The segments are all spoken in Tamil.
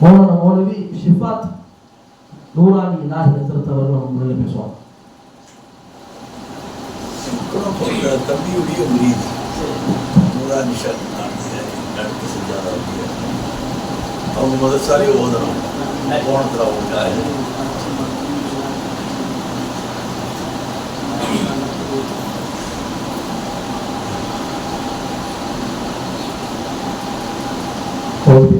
மௌலானா மௌலவி ஷிஃபாத் நூரானி இலாஹி நசரத் அவர்கள் நம்ம முன்னிலை பேசுவாங்க அந்த தம்பியுடைய முறியீடு நூறானி ஷாத் நடத்தி செஞ்சாங்க அவங்க மதசாலையை ஓதணும் போனத்தில் அவங்க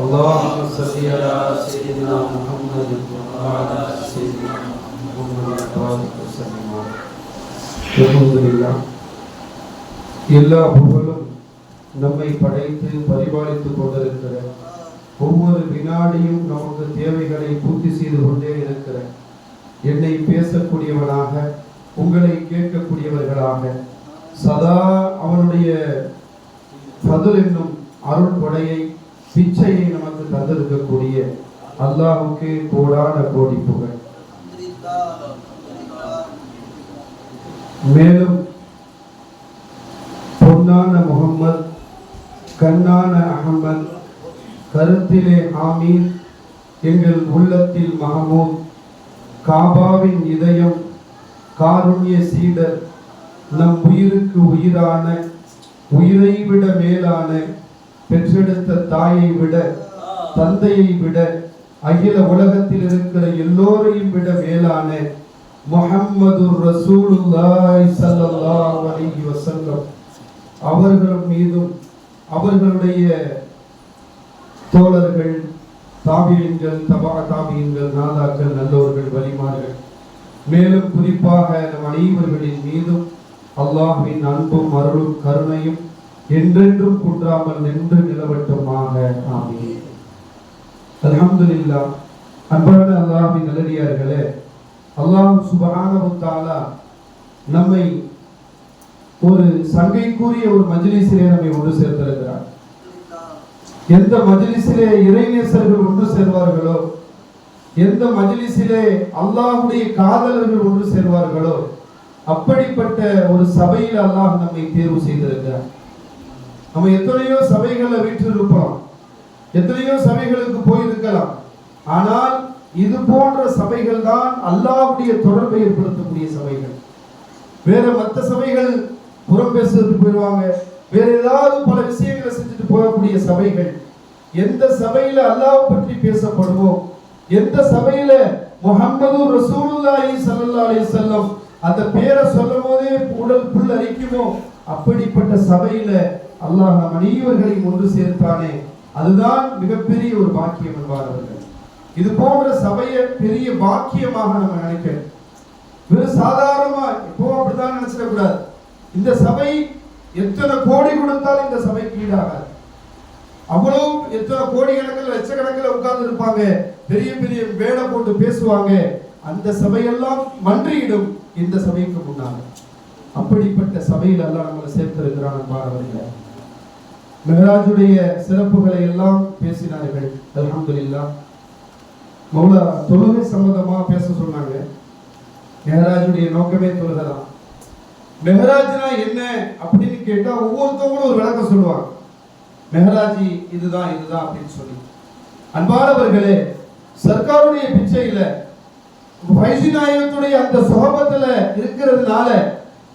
اللهم صل على سيدنا محمد وعلى آل سيدنا محمد وبارك وسلم عليه الحمد لله எல்லா புகழும் நம்மை படைத்து பரிபாலித்துக் கொண்டிருக்கிற ஒவ்வொரு வினாடியும் நமக்கு தேவைகளை பூர்த்தி செய்து கொண்டே இருக்கிற என்னை பேசக்கூடியவனாக உங்களை கேட்கக்கூடியவர்களாக சதா அவனுடைய பதில் என்னும் அருள் கொடையை சிச்சையை நமக்கு தந்திருக்கக்கூடிய அல்லாஹுக்கு கோடான கோடி புகழ். மேலும் பொன்னான முகம்மது கண்ணான அகமது கருத்திலே ஆமீன் எங்கள் உள்ளத்தில் மகமூத் காபாவின் இதயம் காருண்ய சீடர் நம் உயிருக்கு உயிரான உயிரை விட மேலான பெற்றெடுத்த தாயை விட தந்தையை விட அகில உலகத்தில் இருக்கிற எல்லோரையும் விட மேலான முகம்மது ரசூலுல்லாஹி ஸல்லல்லாஹு அலைஹி வஸல்லம் அவர்கள் மீதும் அவர்களுடைய தோழர்கள் தாபியங்கள் தபா தாபியங்கள் நாதாக்கள் நல்லவர்கள் வலிமார்கள் மேலும் குறிப்பாக நம் அனைவர்களின் மீதும் அல்லாஹின் அன்பும் அருளும் கருணையும் என்றென்றும் குன்றாமல் நின்று நிலவட்டுமாக. ஆமீன். அல்ஹம்துலில்லாஹ் அன்பான அல்லாஹின் நல்லடியார்களே அல்லாஹ் சுப்ஹானஹு நம்மை ஒரு சங்கைக்குரிய ஒரு மஜ்லிஸிலே நம்மை ஒன்று சேர்த்திருக்கிறார். எந்த மஜ்லிஸிலே இறைநேசர்கள் ஒன்று சேர்வார்களோ எந்த மஜ்லிஸிலே அல்லாஹுடைய காதலர்கள் ஒன்று சேர்வார்களோ அப்படிப்பட்ட ஒரு சபையில் அல்லாஹ் நம்மை தேர்வு செய்திருக்கிறார். நம்ம எத்தனையோ சபைகள்ல வீற்றிருப்போம். எத்தனையோ சபைகளுக்கு போயிருக்கலாம். ஆனால் இது போன்ற சபைகள் தான் அல்லாவுடைய தொடர்பை ஏற்படுத்தக்கூடிய சபைகள். வேற மற்ற சபைகள் புறம் பேசுறதுக்கு போயிடுவாங்க வேற ஏதாவது பல விஷயங்களை செஞ்சுட்டு போகக்கூடிய சபைகள். எந்த சபையில அல்லாஹ் பற்றி பேசப்படுவோம் எந்த சபையில முகமது ரசூலுல்லாஹி ஸல்லல்லாஹு அலைஹி வஸல்லம் அந்த பேரை சொல்லும் போதே உடல் புல் அரிக்குமோ அப்படிப்பட்ட சபையில அல்லாஹ் நம் அனைவர்களையும் ஒன்று சேர்த்தானே. அதுதான் மிகப்பெரிய ஒரு பாக்கியம் என்பார்கள் இது போன்ற சபையை பெரிய பாக்கியமாக நம்ம நினைக்கணும். வெறும் சாதாரணமா இப்போ அப்படிதான் நினைச்சிட கூடாது. இந்த சபை எத்தனை கோடி கொடுத்தாலும் இந்த சபை ஈடாகாது. அவ்வளவு எத்தனை கோடி கணக்கில் லட்சக்கணக்கில் உட்கார்ந்து இருப்பாங்க. பெரிய பெரிய வேலை போட்டு பேசுவாங்க. அந்த சபையெல்லாம் மன்றியிடும் இந்த சபைக்கு முன்னாங்க அப்படிப்பட்ட சபையில் எல்லாம் நம்மளை சேர்த்திருக்கிறான் பாரவர்கள் மெஹராஜுடைய சிறப்புகளை எல்லாம் பேசினார்கள். அல்ஹம்துலில்லாஹ் மௌலா தொழுகை சம்பந்தமாக பேச சொன்னாங்க. மெஹராஜுடைய நோக்கமே தொழுகதான். மெஹராஜ்னா என்ன அப்படின்னு கேட்டா ஒவ்வொருத்தவங்களும் ஒரு விளக்கம் சொல்லுவாங்க. மெஹராஜி இதுதான் இதுதான் அப்படின்னு சொல்லி. அன்பானவர்களே சர்க்காருடைய பிச்சையில வைசி நாயகத்துடைய அந்த சுகபத்துல இருக்கிறதுனால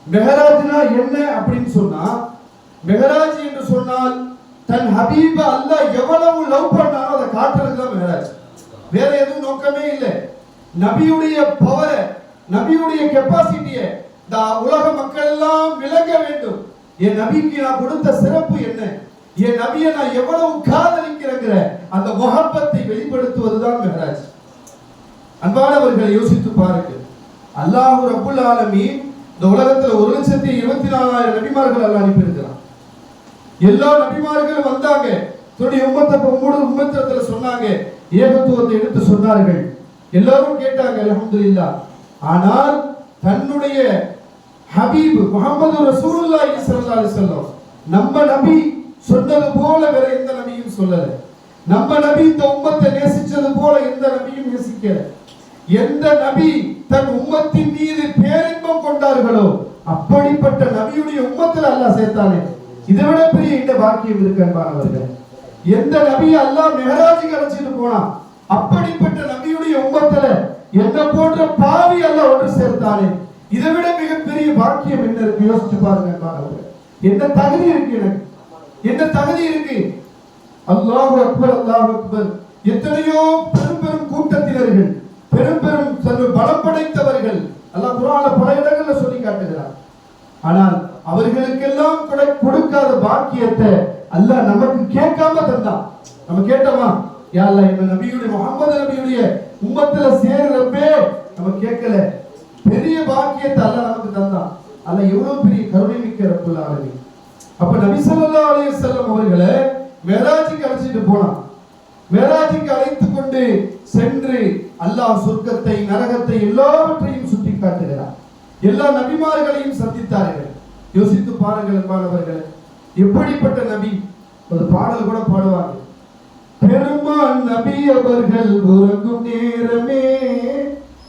மெஹராஜ்னா என்ன அப்படின்னு சொன்னா மெஹராஜ் என்று சொன்னால் தன் ஹபீப அல்லாஹ் எவ்வளவு லவ் பண்ணாரோ அதை காட்டுறது தான் மெஹராஜ். வேற எதுவும் நோக்கமே இல்லை. நபியுடைய பவரை நபியுடைய கெப்பாசிட்டியை இந்த உலக மக்கள் எல்லாம் விளங்க வேண்டும். என் நபிக்கு நான் கொடுத்த சிறப்பு என்ன? என் நபியை நான் எவ்வளவு காதலிக்கிறேங்கிற அந்த முகப்பத்தை வெளிப்படுத்துவதுதான் மெஹராஜ். அன்பானவர்களை யோசித்து பாருங்கள். அல்லாஹ் ரப்புல் ஆலமி இந்த உலகத்துல ஒரு லட்சத்தி இருபத்தி நாலாயிரம் நபிமார்கள் அல்லாஹ் அனுப்பியிருக்கிறான். எல்லா நபிமார்களும் வந்தாங்க. தன்னுடைய உம்மத்தை உம்மோட உம்மத்திரத்துல சொன்னாங்க. ஏகத்துவத்தை எடுத்து சொன்னார்கள். எல்லாரும் கேட்டாங்க அல்ஹம்துலில்லாஹ் ஆனால் தன்னுடைய ஹபீப் முகமது ரசூலுல்லா ஸல்லல்லாஹு சொல்லும் நம்ம நபி சொன்னது போல வேற எந்த நபியும் சொல்லல. நம்ம நபி இந்த உம்மத்தை நேசிச்சது போல எந்த நபியும் நேசிக்கல. எந்த நபி தன் உம்மத்தின் மீது பேரின்பம் கொண்டார்களோ அப்படிப்பட்ட நபியுடைய உம்மத்தில் அல்லாஹ் சேர்த்தானே. இதை விட பெரிய இந்த பாக்கியம் இருக்கு அன்பானவர்கள். எந்த நபி அல்லாஹ் மெஹராஜுக்கு அழைச்சிட்டு போனான்? அப்படிப்பட்ட நபியுடைய உம்மத்துல என்ன போன்ற பாவி அல்ல ஒன்று சேர்த்தானே. இதை விட மிகப்பெரிய பாக்கியம் என்ன இருக்கு? யோசிச்சு பாருங்க அன்பானவர்கள். என்ன தகுதி இருக்கு எனக்கு? என்ன தகுதி இருக்கு? அல்லாஹு அக்பர் அல்லாஹு அக்பர். எத்தனையோ பெரும் பெரும் கூட்டத்தினர்கள் பெரும் பெரும் தன்னை பலம் படைத்தவர்கள். அல்லாஹ் குரான பல இடங்கள்ல சொல்லி காட்டுகிறார். ஆனால் அவர்களுக்கெல்லாம் கூட கொடுக்காத பாக்கியத்தை அல்லாஹ் நமக்கு கேட்காம தந்தான் நம்ம கேட்டோமா? யாழ்ல இந்த நபியுடைய முகமது நபியுடைய உம்மத்துல சேர்றப்பே நம்ம கேட்கல. பெரிய பாக்கியத்தை அல்ல நமக்கு தந்தான் அல்ல எவ்வளவு பெரிய கருணை மிக்க ரப்புல் அப்ப நபி சொல்லா அலைய வஸல்லம் அவர்களை மேராஜிக்கு அழைச்சிட்டு போனான். மேராஜிக்கு அழைத்து கொண்டு சென்று அல்லாஹ் சொர்க்கத்தை நரகத்தை எல்லாவற்றையும் சுட்டி காட்டுகிறார் எல்லா நபிமார்களையும் சந்தித்தார்கள். யோசித்து பாருங்கள் அன்பானவர்களே. எப்படிப்பட்ட நபி? ஒரு பாடல் கூட பாடுவாங்க. பெருமான் நபி அவர்கள் உறங்கும் நேரமே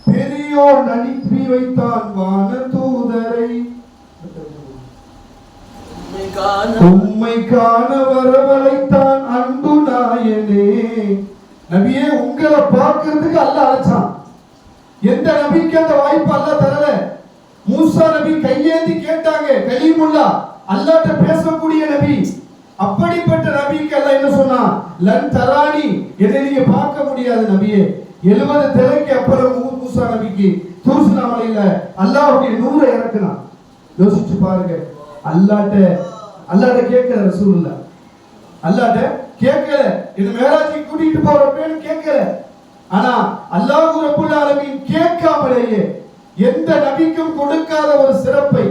பெரியோர் அனுப்பி வைத்தான் வான தூதரை. உண்மை காண வரவழைத்தான் அன்பு நாயனே. நபியே உங்களை பார்க்கறதுக்கு அல்ல அழைச்சான். எந்த நபிக்கு அந்த வாய்ப்பு அல்ல தரல. மூசா நபி கையேந்தி கேட்டாங்க கலீமுல்லா அல்லாட்ட பேசக்கூடிய நபி. அப்படிப்பட்ட நபிக்கு அல்ல என்ன சொன்னான் லன் தராணி எதை நீங்க பார்க்க முடியாது நபியே. எழுபது திரைக்கு அப்புறம் மூசா நபிக்கு தூசுனா மலையில அல்லாஹ்வுடைய நூறை இறக்குனான். யோசிச்சு பாருங்க. அல்லாட்ட அல்லாட்ட கேட்கல ரசூலுல்லா. அல்லாட்ட கேட்கல. இது மேராஜி கூட்டிட்டு போறப்பேன்னு கேட்கல. ஆனா அல்லாஹ் ரபுல் ஆலமின் கேட்காமலேயே எந்த நபிக்கும் கொடுக்காத ஒரு சிறப்பை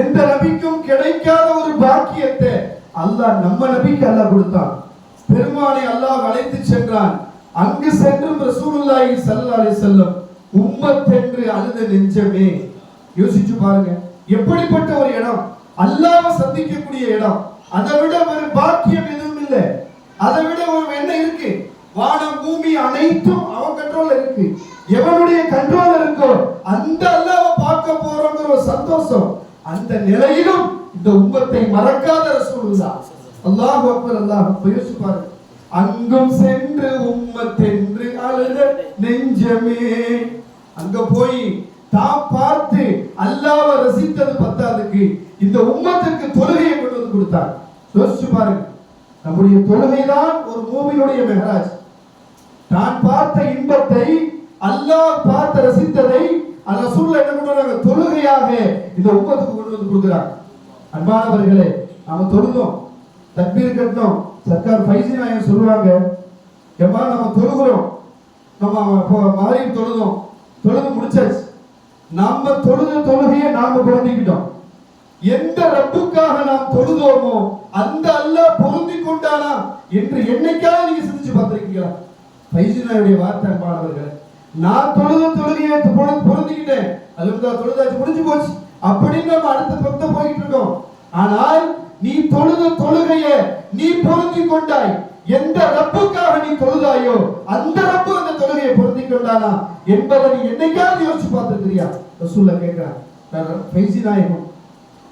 எந்த நபிக்கும் கிடைக்காத ஒரு பாக்கியத்தை அல்லாஹ் நம்ம நபிக்கு அல்லாஹ் கொடுத்தான். பெருமானை அல்லாஹ் அழைத்து சென்றான். அங்கு சென்றும் ரசூலுல்லாஹி ஸல்லல்லாஹு அலைஹி வஸல்லம் உம்மத் என்று அழுத நெஞ்சமே. யோசிச்சு பாருங்க. எப்படிப்பட்ட ஒரு இடம்? அல்லாஹ்வை சந்திக்கக்கூடிய இடம். அதை விட ஒரு பாக்கியம் எதுவும் இல்லை. அதை விட ஒரு என்ன இருக்கு. வானம் பூமி அனைத்தும் அவன் கண்ட்ரோல்ல இருக்கு. எவனுடைய கண்ட்ரோல் இருக்கோ அந்த அல்லாவை பார்க்க போறோங்கிற ஒரு சந்தோஷம். அந்த நிலையிலும் இந்த உம்மத்தை மறக்காத ரசூலுல்லா அல்லாஹ் அக்பர் அல்லாஹ் அக்பர் யோசிச்சு பாருங்க அங்கும் சென்று உம்மத்தென்று அழுத நெஞ்சமே. அங்க போய் தான் பார்த்து அல்லாஹ் ரசித்தது பத்தாதுக்கு இந்த உம்மத்துக்கு தொழுகையை கொண்டு வந்து கொடுத்தார். யோசிச்சு பாருங்க. நம்முடைய தொழுகை தான் ஒரு மூவினுடைய மெஹராஜ். தான் பார்த்த இன்பத்தை அல்லாஹ் பார்த்து ரசித்ததை அந்த சூழல என்ன பண்ணுவாங்க தொழுகையாக இந்த உம்மத்துக்கு கொண்டு வந்து கொடுக்குறாங்க. அன்பானவர்களே நாம தொழுதோம். தக்பீர் கட்டணும் சர்க்கார் பைசி நாயகம் சொல்லுவாங்க ஏமா நம்ம தொழுகிறோம். நம்ம இப்போ தொழுதோம். தொழுது முடிச்சாச்சு. நம்ம தொழுது தொழுகையை நாம பொருந்திக்கிட்டோம் எந்த ரப்புக்காக நாம் தொழுதோமோ அந்த அல்லாஹ் பொருந்தி கொண்டானா என்று என்னைக்காவது நீங்க சிந்திச்சு பார்த்திருக்கீங்களா? பைசினாவுடைய வார்த்தை அன்பானவர்களே. நான் தொழுத தொழுகையை பொருந்திக்கிட்டேன் அது தொழுதாச்சு முடிஞ்சு போச்சு. அப்படின்னு நம்ம அடுத்த பக்கம் போயிட்டு இருக்கோம். ஆனால் நீ தொழுத தொழுகையை நீ பொருந்தி கொண்டாய். எந்த ரப்புக்காக நீ தொழுதாயோ அந்த ரப்பு அந்த தொழுகையை பொருந்தி கொண்டானா என்பதை நீ என்னைக்காவது யோசிச்சு பார்த்திருக்கிறியா? ரசூல்ல கேட்கிறான். பைசி நாயகம்.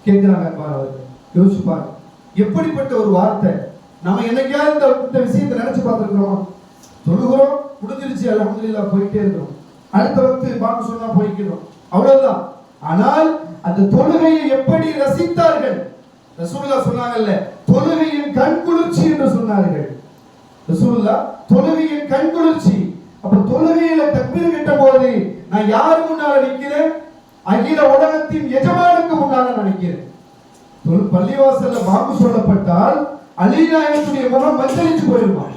கேட்கிறாங்க அவர்கள். யோசிச்சு பாருங்க எப்படிப்பட்ட ஒரு வார்த்தை? நம்ம என்னைக்காவது இந்த விஷயத்தை நினைச்சு பார்த்துருக்கிறோம். தொழுகிறோம் முடிஞ்சிருச்சு அலமதுல்லா போயிட்டே இருக்கிறோம் அடுத்த வகுத்து பாக்கு சொன்னா போய்க்கிறோம் அவ்வளவுதான். ஆனால் அந்த தொழுகையை எப்படி ரசித்தார்கள்? ரசூல்லா சொன்னாங்கல்ல தொழுகையின் கண் குளிர்ச்சி என்று சொன்னார்கள். ரசூல்லா தொழுகையின் கண் குளிர்ச்சி. அப்ப தொழுகையில தக்பீர் கிட்ட போது நான் யாரு முன்னால நிக்கிறேன் அகில உலகத்தின் எஜமானுக்கு முன்னால நினைக்கிறேன் பள்ளிவாசல்ல வாக்கு சொல்லப்பட்டால் அலிநாயகத்துடைய முகம் மஞ்சளிச்சு போயிருவான்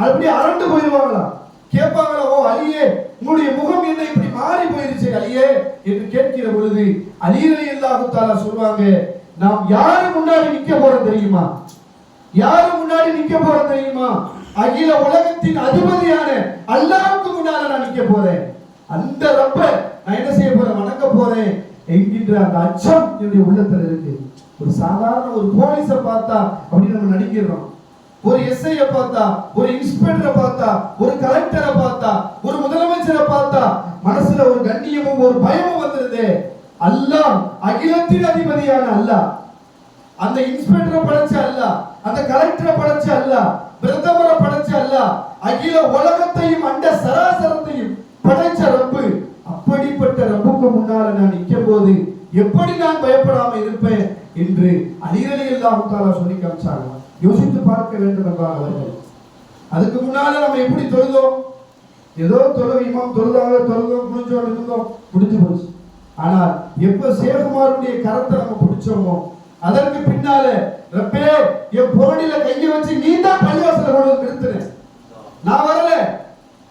அப்படி அரண்டு போயிருவாங்களா கேட்பாங்களா ஓ அலியே உன்னுடைய முகம் என்ன இப்படி மாறி போயிருச்சு அலியே? என்று கேட்கிற பொழுது அலிரலி அல்லாஹு சொல்லுவாங்க சொல்வாங்க நாம் யாரு முன்னாடி நிக்க போறோம் தெரியுமா? யாரு முன்னாடி நிக்க போறோம் தெரியுமா? அகில உலகத்தின் அதிபதியான அல்லாவுக்கு முன்னால நான் நிக்க போறேன். அந்த ரப்ப நான் என்ன செய்ய போறேன்? வணங்க போறேன் என்கின்ற அந்த அச்சம் என்னுடைய உள்ளத்துல இருக்கு. ஒரு சாதாரண ஒரு போலீஸை பார்த்தா அப்படின்னு நம்ம நடிக்கிறோம். ஒரு எஸ்ஐய பார்த்தா ஒரு இன்ஸ்பெக்டரை பார்த்தா ஒரு கலெக்டரை பார்த்தா ஒரு முதலமைச்சரை பார்த்தா மனசுல ஒரு கண்ணியமும் ஒரு பயமும் வந்துருது அல்லாஹ் அகிலத்தின் அதிபதியான அல்லாஹ். அந்த இன்ஸ்பெக்டரை படைச்ச அல்லாஹ் அந்த கலெக்டரை படைச்ச அல்லாஹ் பிரதமரை படைச்ச அல்லாஹ் அகில உலகத்தையும் அண்ட சராசரத்தையும் படைச்ச ரப்பு. அப்படிப்பட்ட ரப்புக்கு முன்னால நான் நிற்கும் போது எப்படி நான் பயப்படாம இருப்பேன் என்று அலிரலி அல்லாஹு தாலா சொல்லி காமிச்சாங்க யோசித்து பார்க்க வேண்டும் என்றார் அவர்கள். அதுக்கு முன்னால நம்ம எப்படி தொழுதோம்? ஏதோ தொழுகை தொழுதாக தொழுதோம் குளிச்சோம் இருந்தோம் முடிஞ்சு போச்சு. ஆனால் எப்ப சேகுமாருடைய கரத்தை நம்ம பிடிச்சோமோ அதற்கு பின்னால ரப்பே என் பொருளில கையை வச்சு நீ தான் பள்ளிவாசல கொண்டு வந்து நான் வரல.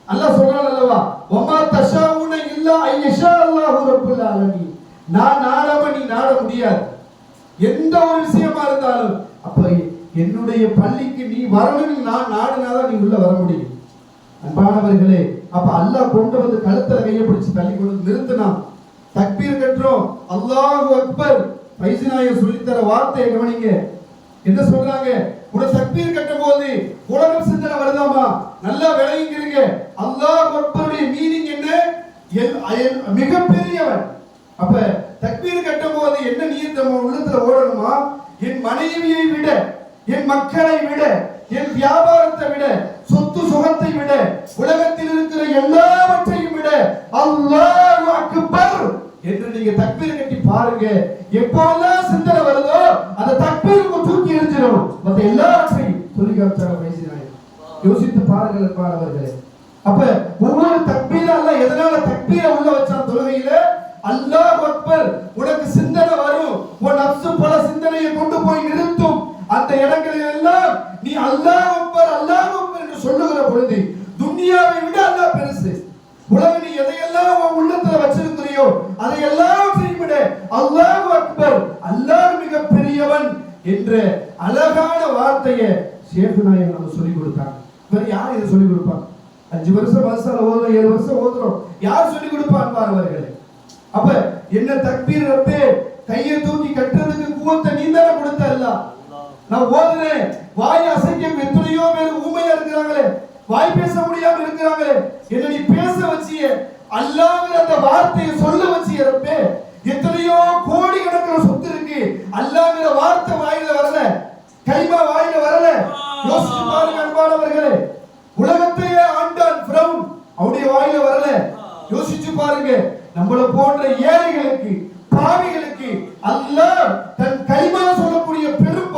அல்ல சொல்றான் அல்லவா ஒமா தஷாவுன இல்ல ஐயஷா அல்லாஹு ரப்புல் ஆலமீன். நான் நாடாம நீ நாட முடியாது. எந்த ஒரு விஷயமா இருந்தாலும் அப்ப என்னுடைய பள்ளிக்கு நீ வரணும்னு நான் நாடினாதான் நீ உள்ள வர முடியும். அன்பானவர்களே அப்ப அல்லாஹ் கொண்டு வந்து கழுத்துல கையை பிடிச்சு தள்ளி கொண்டு வந்து நிறுத்தினான் தக்பீர் கட்டுறோம். அல்லாஹு அக்பர். பைசினாய சொல்லித்தர வார்த்தையை கவனிங்க. என்ன சொல்றாங்க? உன தக்பீர் கட்டும் போது உலகம் சிந்தனை வருதாமா? நல்லா விளங்கிக்கிறீங்க அல்லாஹ் அக்பருடைய மீனிங் என்ன? மிகப்பெரியவன். அப்ப தக்பீர் கட்டும் போது என்ன நீர் நம்ம உள்ளத்துல ஓடணுமா? என் மனைவியை விட என் மக்களை விட என் வியாபாரத்தை விட சொத்து சுகத்தை விட உலகத்தில் இருக்கிற எல்லாவற்றையும் விட அல்லாஹ் அக்பர் என்று நீங்க தக்பீர் கட்டி பாருங்க. எப்போல்லாம் சிந்தனை வருதோ அந்த தக்பீருக்கு தூக்கி எரிஞ்சிடும் மத்த எல்லாவற்றையும் சொல்லி காமிச்சாங்க பேசினாங்க யோசித்து பாருங்கள் பாடவர்களே அப்ப ஒவ்வொரு தக்பீர அல்ல எதனால தக்பீரை உள்ள வச்சான் தொழுகையில? அல்லாஹ் அக்பர் உனக்கு அல்லாஹ் அக்பர் அல்லாஹ் அக்பர் என்று சொல்லுகிற பொழுது துன்யாவை விட அல்லாஹ் பெருசு. உலக நீ எதையெல்லாம் உன் உள்ளத்துல வச்சிருக்கிறியோ அதை எல்லாவற்றையும் விட அல்லாஹ் அக்பர் அல்லாஹ் மிக பெரியவன் என்ற அழகான வார்த்தையை ஷேக் நாயகம் நம்ம சொல்லி கொடுத்தாங்க. வேற யார் இதை சொல்லிக் கொடுப்பாங்க அஞ்சு வருஷம் வருஷம் ஓதுறோம் ஏழு வருஷம் ஓதுறோம். யார் சொல்லிக் கொடுப்பான் பாருவர்களே அப்ப என்ன தக்பீர் ரப்பே கையை தூக்கி கட்டுறதுக்கு கூவத்தை நீ தானே கொடுத்த எல்லாம் நான் ஓதுறேன். வாய் அசைக்க எத்தனையோ பேர் ஊமையா இருக்கிறாங்களே. வாய் பேச முடியாம இருக்கிறாங்களே. என்ன நீ பேச வச்சிய. அல்லாங்கிற அந்த வார்த்தையை சொல்ல வச்சிய ரப்பே. எத்தனையோ கோடி கணக்கில் சொத்து இருக்கு. அல்லாங்கிற வார்த்தை வாயில வரல. கைமா வாயில வரல. யோசிச்சு பாருங்க அன்பானவர்களே. உலகத்தையே ஆண்டான் பிரவுன் அவருடைய வாயில வரல. யோசிச்சு பாருங்க. நம்மள போன்ற ஏழைகளுக்கு பாவிகளுக்கு அல்லாஹ் தன் கைமா சொல்லக்கூடிய பெரும்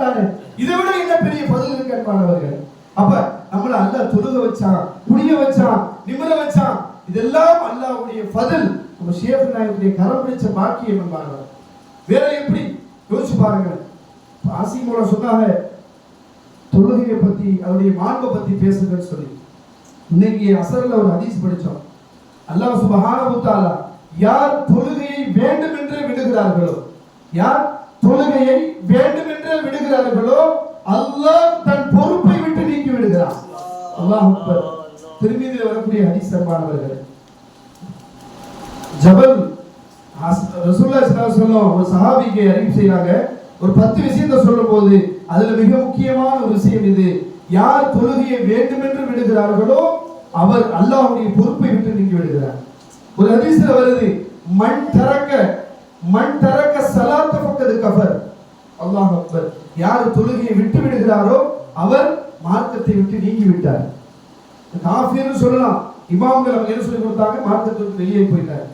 பாக்கியத்தை இதை விட என்ன பெரிய பதில் இருக்கு அன்பானவர்கள் அப்ப நம்மள அல்ல தொழுக வச்சான் குடிய வச்சான் நிமிர வச்சான். இதெல்லாம் அல்லாவுடைய பதில் நம்ம ஷேஃப் நாயகத்துடைய கரம் பிடிச்ச பாக்கியம் என்பார்கள். வேற எப்படி? யோசிச்சு பாருங்க. ஆசி மூலம் சொன்னாங்க தொழுகையை பத்தி அவருடைய மாண்பை பத்தி பேசுங்கன்னு சொல்லி. இன்னைக்கு அசர்ல ஒரு ஹதீஸ் படிச்சோம். அல்லாஹ் சுபஹான தஆலா யார் தொழுகையை வேண்டும் என்று விடுகிறார்களோ யார் தொழுகையை வேண்டும் என்று விடுகிறார்களோ அல்லாஹ் தன் பொறுப்பை விட்டு நீக்கி விடுகிறான். அல்லாஹ் திருமீதியில் வரக்கூடிய ஹரிசர்மானவர்கள் ஜபல் ஹஸ்- ரசூலுல்லாஹி ஒரு சஹாபிக்கு அறிவு செய்யறாங்க ஒரு பத்து விஷயத்தை சொல்லும் போது அதுல மிக முக்கியமான ஒரு விஷயம் இது. யார் தொழுகையை வேண்டுமென்று விடுகிறார்களோ அவர் அல்லாஹுடைய பொறுப்பை விட்டு நீங்கி விடுகிறார். ஒரு ஹதீஸ்ல வருது மண் தரக்க மண் தரக்க சலாத்த பக்கது கபர் அல்லாஹ் அக்பர். யார் தொழுகையை விட்டு விடுகிறாரோ அவர் மார்க்கத்தை விட்டு நீங்கி விட்டார் காஃபிர்னு சொல்லலாம். இமாம்கள் அவங்க என்ன சொல்லி கொடுத்தாங்க? மார்க்கத்தை விட்டு வெளியே போயிட்டார்.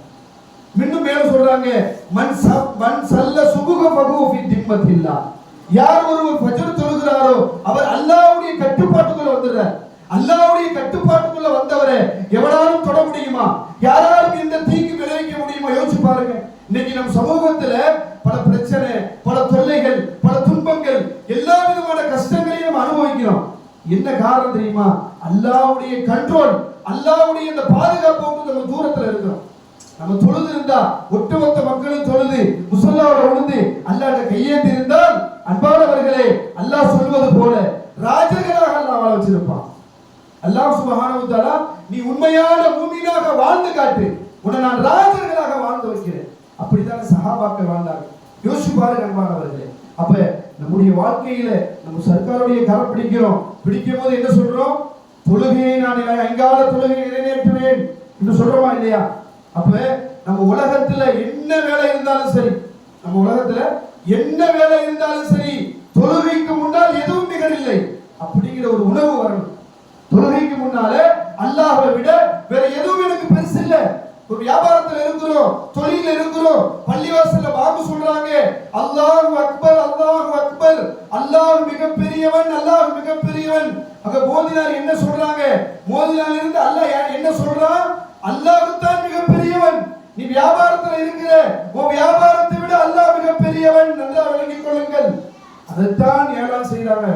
இன்னும் மேல சொல்றாங்க மன் சப் மன் சல்ல சுபுக பகுவி ஃபி திம்மத்தில்லா. யார் ஒருவர் ஃபஜ்ர் தொழுகிறாரோ அவர் அல்லாஹ்வுடைய கட்டுப்பாட்டுக்குள்ள வந்துடுறார். அல்லாஹ்வுடைய கட்டுப்பாட்டுக்குள்ள வந்தவரை எவனாலும் தொட முடியுமா? யாராலும் இந்த தீங்கு விளைவிக்க முடியுமா? யோசிச்சு பாருங்க. இன்னைக்கு நம் சமூகத்துல பல பிரச்சனை பல தொல்லைகள் பல துன்பங்கள் எல்லா விதமான கஷ்டங்களையும் நம்ம அனுபவிக்கிறோம். என்ன காரணம் தெரியுமா? அல்லாவுடைய கண்ட்ரோல் அல்லாவுடைய இந்த பாதுகாப்பு நம்ம தூரத்துல இருக்கிறோம். நம்ம தொழுது இருந்தா ஒட்டுமொத்த மக்களும் தொழுது முசல்லாவோட உழுந்து அல்லாட்ட கையேந்தி இருந்தால் அன்பானவர்களே அல்லாஹ் சொல்வது போல ராஜர்களாக அல்லாஹ் வாழ வச்சிருப்பான். அல்லாஹ் சுப்ஹானஹு நீ உண்மையான பூமியாக வாழ்ந்து காட்டு. உன்னை நான் ராஜர்களாக வாழ்ந்து வைக்கிறேன். அப்படித்தான் சகாபாக்கள் வாழ்ந்தாங்க யோசிச்சு பாருங்க அன்பானவர்களே அப்ப நம்முடைய வாழ்க்கையில நம்ம சர்க்காருடைய கரம் பிடிக்கிறோம். பிடிக்கும் போது என்ன சொல்றோம்? தொழுகையை நான் எங்கால ஐங்கால தொழுகையை நிறைவேற்றுவேன் என்று சொல்றோமா இல்லையா? அப்ப நம்ம உலகத்துல என்ன வேலை இருந்தாலும் சரி நம்ம உலகத்துல என்ன வேலை இருந்தாலும் சரி தொழுகைக்கு முன்னால் எதுவும் நிகழில்லை அப்படிங்கிற ஒரு உணவு வரணும். தொழுகைக்கு முன்னால அல்லாஹை விட வேற எதுவும் எனக்கு பெருசு இல்ல ஒரு வியாபாரத்துல இருக்கிறோம் தொழில இருக்கிறோம் பள்ளிவாசல்ல வாக்கு சொல்றாங்க. அல்லாஹ் அக்பர் அல்லாஹ் அக்பர். அல்லாஹ் மிகப்பெரியவன் அல்லாஹ் மிகப்பெரியவன். அங்க மோதினார் என்ன சொல்றாங்க? மோதினார் இருந்து அல்லாஹ் என்ன சொல்றான் அல்லாஹ் தான் மிகப்பெரியவன். நீ வியாபாரத்துல இருக்கிற உன் வியாபாரத்தை விட அல்லாஹ் மிகப்பெரியவன். நல்லா விளங்கிக் கொள்ளுங்கள். அதைத்தான் ஏழாம் செய்யறாங்க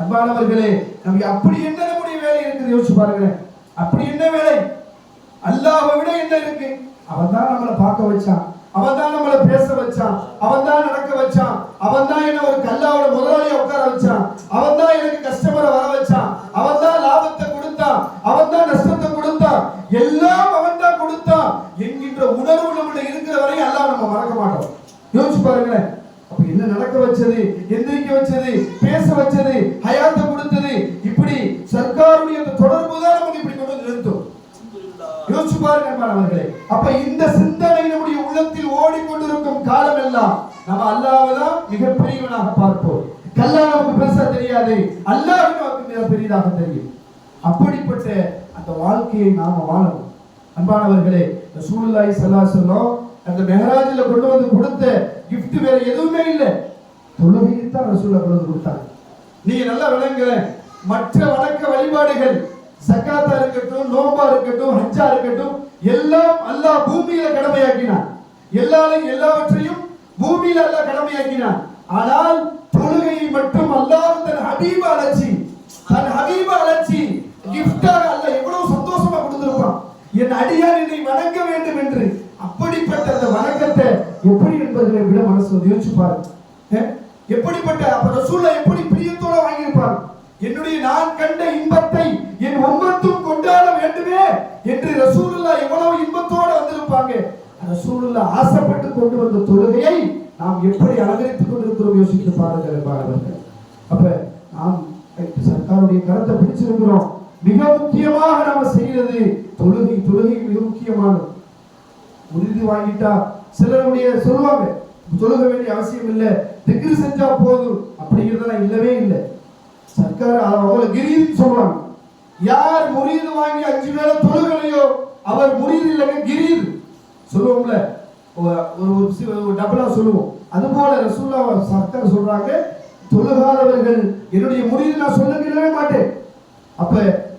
அன்பானவர்களே நமக்கு அப்படி என்ன நம்முடைய வேலை இருக்குது? யோசிச்சு பாருங்க அப்படி என்ன வேலை? அல்லாஹை விட என்ன இருக்கு? அவன் தான் நம்மளை பார்க்க வச்சான். அவன் தான் நம்மளை பேச வச்சான். அவன் தான் நடக்க வச்சான். அவன் தான் என்ன ஒரு கல்லாவோட முதலாளியை உட்கார வச்சான் அவன் தான் எனக்கு கஸ்டமரை வர வச்சான் அவன் தான் லாபத்தை கொடுத்தான் அவன் தான் நஷ்டத்தை கொடுத்தான் எல்லாம் அவன் தான் கொடுத்தான் என்கின்ற உணர்வு நம்மள இருக்கிற வரையும் அல்லாஹ் நம்ம மறக்க மாட்டோம் யோசிச்சு பாருங்களேன் அப்ப என்ன நடக்க வச்சது எந்திரிக்க வச்சது பேச வச்சது ஹயாத்தை கொடுத்தது இப்படி சர்க்காருடைய அந்த தொடர்பு தான் நமக்கு இப்படி கொண்டு வந்து நிறுத்தும் யோசிச்சு பாருங்க அன்பானவர்களே அப்ப இந்த சிந்தனை நம்முடைய உள்ளத்தில் ஓடிக்கொண்டிருக்கும் காலம் எல்லாம் நம்ம அல்லாஹ்வை தான் மிகப்பெரியவனாக பார்ப்போம் கல்லா நமக்கு பெருசா தெரியாது அல்லாஹ் நமக்கு மிக பெரியதாக தெரியும் அப்படிப்பட்ட அந்த வாழ்க்கையை நாம வாழணும். அன்பானவர்களே ரசூலுல்லாஹி ஸல்லல்லாஹு அலைஹி சொல்லும் அந்த மெஹராஜில் கொண்டு வந்து கொடுத்த கிஃப்ட் வேற எதுவுமே இல்லை. தொழுகையை தான் ரசூலுல்லாஹ் கொண்டு வந்து கொடுத்தாங்க. நீங்க நல்லா விளங்குற மற்ற வணக்க வழிபாடுகள் சக்காத்தா இருக்கட்டும் நோம்பா இருக்கட்டும் ஹஜ்ஜா இருக்கட்டும் எல்லாம் அல்லாஹ் பூமியில கடமையாக்கினான். எல்லாரும் எல்லாவற்றையும் பூமியில அல்லாஹ் கடமையாக்கினான். ஆனால் தொழுகையை மட்டும் அல்லாஹ் தன் ஹபீபா அழைச்சி தன் ஹபீபா அழைச்சி கிஃப்டாக அல்லாஹ் எவ்வளவு என் அடியார் என்னை வணங்க வேண்டும் என்று. அப்படிப்பட்ட அந்த வணக்கத்தை எப்படி என்பதை விட மனசு வந்து யோசிச்சு பாருங்க எப்படிப்பட்ட அப்ப ரசூல்லா எப்படி பிரியத்தோட வாங்கியிருப்பார்? என்னுடைய நான் கண்ட இன்பத்தை என் உம்மத்தும் கொண்டாட வேண்டுமே என்று ரசூலுல்லா எவ்வளவு இன்பத்தோட வந்திருப்பாங்க. ரசூலுல்லா ஆசைப்பட்டு கொண்டு வந்த தொழுகையை நாம் எப்படி அலங்கரித்துக் கொண்டிருக்கிறோம் யோசித்து பாருங்கள் பாருங்கள் அப்ப நாம் சர்க்காருடைய கருத்தை பிடிச்சிருக்கிறோம். மிக முக்கியமாக நாம செய்யறது தொழுகை. தொழுகை மிக முக்கியமானது. உறுதி வாங்கிட்டா சிலருடைய சொல்லுவாங்க தொழுக வேண்டிய அவசியம் இல்லை திக்ரு செஞ்சா போதும் அப்படிங்கிறதெல்லாம் இல்லவே இல்லை. சர்க்கார் அவங்கள கிரீன்னு சொல்றாங்க. யார் முறியது வாங்கி அஞ்சு வேலை தொழுகலையோ அவர் முறியது இல்லைங்க கிரீர் சொல்லுவோம்ல. ஒரு ஒரு டபுளா சொல்லுவோம். அதுபோல ரசூல்லா சர்க்கார் சொல்றாங்க தொழுகாதவர்கள் என்னுடைய முறியது நான் சொல்லவே மாட்டேன். அப்ப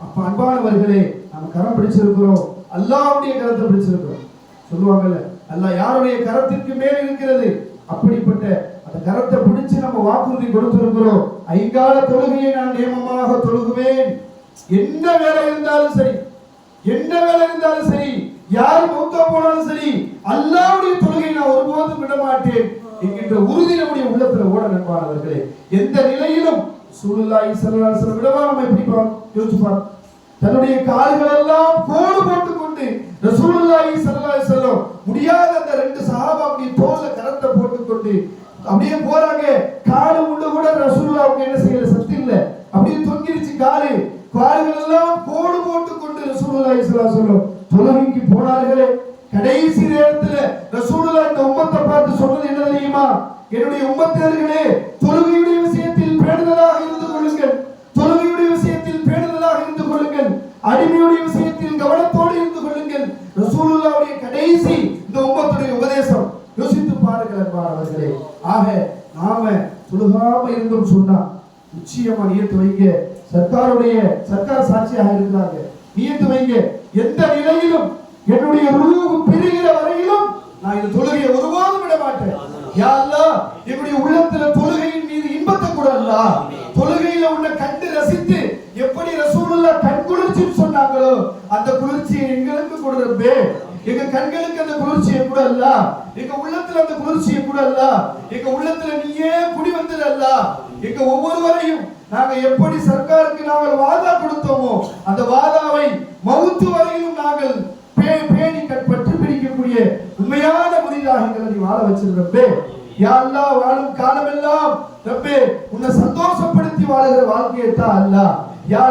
அப்ப அன்பானவர்களே நம்ம கரம் பிடிச்சிருக்கிறோம். அல்லாவுடைய கரத்தை பிடிச்சிருக்கிறோம். சொல்லுவாங்கல்ல அல்ல யாருடைய கரத்திற்கு மேல் இருக்கிறது? அப்படிப்பட்ட அந்த கரத்தை பிடிச்சு நம்ம வாக்குறுதி கொடுத்திருக்கிறோம். ஐங்கால தொழுகையை நான் நியமமாக தொழுகுவேன். என்ன வேலை இருந்தாலும் சரி என்ன வேலை இருந்தாலும் சரி யார் மூத்த போனாலும் சரி அல்லாவுடைய தொழுகையை நான் ஒருபோதும் விட மாட்டேன் என்கின்ற உறுதி நம்முடைய உள்ளத்துல ஓட நண்பானவர்களே எந்த நிலையிலும் சூழ்நிலை செல்வராசன விடவா நம்ம எப்படி பார்ப்போம்? யோசிச்சு பாருங்க தன்னுடைய கால்கள் எல்லாம் கோடு போட்டுக் கொண்டு ரசூலுல்லாஹி ஸல்லல்லாஹு அலைஹி வஸல்லம் முடியாத அந்த ரெண்டு சஹாபாவுடைய தோல்ல கரத்தை போட்டுக்கொண்டு அப்படியே போறாங்க. காலு உள்ள கூட ரசூலுல்லாஹ்வுக்கு என்ன செய்யல? நியத்து வைங்க. சர்க்காருடைய சர்க்கார் சாட்சியாக இருக்கிறாங்க நியத்து வைங்க. எந்த நிலையிலும் என்னுடைய ரூஹ் பிரிகிற வரையிலும் நான் இந்த தொழுகையை ஒருபோதும் விட மாட்டேன். யா என்னுடைய உள்ளத்துல தொழுகையின் மீது இன்பத்தை கூட அல்ல. தொழுகையில உன்னை கண்டு ரசித்து எப்படி ரசூலுல்லா கண் குளிர்ச்சின்னு சொன்னாங்களோ அந்த குளிர்ச்சியை எங்களுக்கு கொடுறப்பே எங்க கண்களுக்கு அந்த குளிர்ச்சியை கூட அல்ல. எங்க உள்ளத்துல அந்த குளிர்ச்சியை கூட அல்ல. எங்க உள்ளத்துல நீயே குடி வந்தது அல்ல. எங்க ஒவ்வொருவரையும் நாங்க எப்படி சர்க்காருக்கு நாங்கள் வாதா கொடுத்தோமோ அந்த வாதாவை மவுத்து வரையிலும் நாங்கள் பே- பேணி கற்பற்று பிடிக்கக்கூடிய உண்மையான முறையாக எங்களை வாழ வச்சிருக்கப்பே யா வாழும் காலமெல்லாம் ரப்பே உன்னை சந்தோஷப்படுத்தி வாழுகிற வாழ்க்கையை தான் அல்லாஹ் யா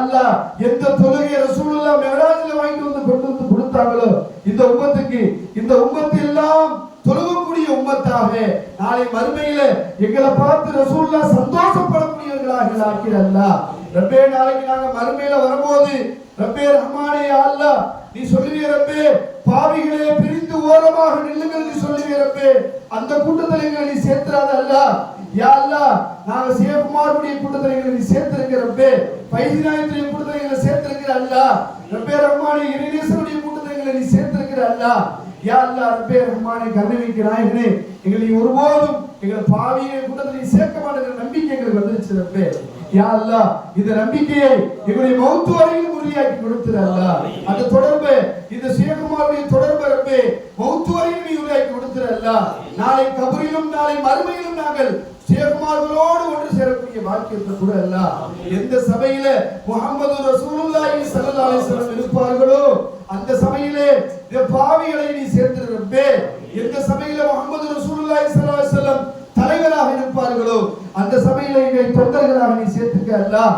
எந்த தொழுகை ரசூலுல்லாஹ் மெஹராஜில் வாங்கிட்டு வந்து கொண்டு வந்து கொடுத்தாங்களோ இந்த உம்மத்துக்கு இந்த உம்மத்து எல்லாம் தொழுகக்கூடிய உம்மத்தாக நாளை மறுமையில எங்களை பார்த்து ரசூல்லா சந்தோஷப்படக்கூடியவர்களாக ஆக்கிறல்லா ரப்பே நாளைக்கு நாங்க மறுமையில வரும்போது ரப்பே ரஹ்மானே யா நீ சொல்லுவிய ரப்பே பாவிகளே பிரிந்து ஓரமாக நில்லுங்கள் நீ சொல்லுவிய ரப்பே அந்த கூட்டத்தில் எங்களை நீ சேர்த்துறாத அல்லாஹ் யா அல்லாஹ் நாங்க சிவகுமாருடைய கூட்டத்தில் எங்களை நீ சேர்த்திருக்க ரப்பே பைதிநாயத்துடைய கூட்டத்தில் எங்களை சேர்த்திருக்கிற அல்லாஹ் ரப்பே ரஹ்மானே இறைநேசனுடைய கூட்டத்தில் எங்களை நீ சேர்த்திருக்கிற அல்ல. யா அல்லாஹ் ரப்பே ரஹ்மானே கருணைக்கு நாயகனே எங்களை ஒருபோதும் எங்களை பாவியை கூட்டத்தில் சேர்க்க மாட்டேங்கிற நம்பிக்கை எங்களுக்கு வந்துருச்சு ரப்பே. யா அல்லாஹ் இந்த நம்பிக்கையை எங்களுடைய மௌத்து வரையிலும் உறுதியாக்கி கொடுத்துரு அல்லாஹ் அந்த தொடர்பு இந்த சிவகுமாருடைய தொடர்பு ரப்பே மௌத்து வரையிலும் நீ உறுதியாக்கி கொடுத்துரு அல்லா நாளை கபரிலும் நாளை மறுமையிலும் நாங்கள் சிவகுமார்களோடு ஒன்று சேரக்கூடிய பாக்கியத்தை கூட அல்ல. எந்த சபையில முகமது ரசூலுல்லாஹி ஸல்லல்லாஹு அலைஹி வஸல்லம் இருப்பார்களோ அந்த சபையிலே இந்த பாவிகளை நீ சேர்த்திருப்பே எந்த சபையில முகமது ரசூலுல்லாஹி ஸல்லல்லாஹு அலைஹி வஸல்லம் தலைவராக இருப்பார்களோ அந்த சபையில எங்களை தொண்டர்களாக நீ சேர்த்துக்க அல்லாஹ்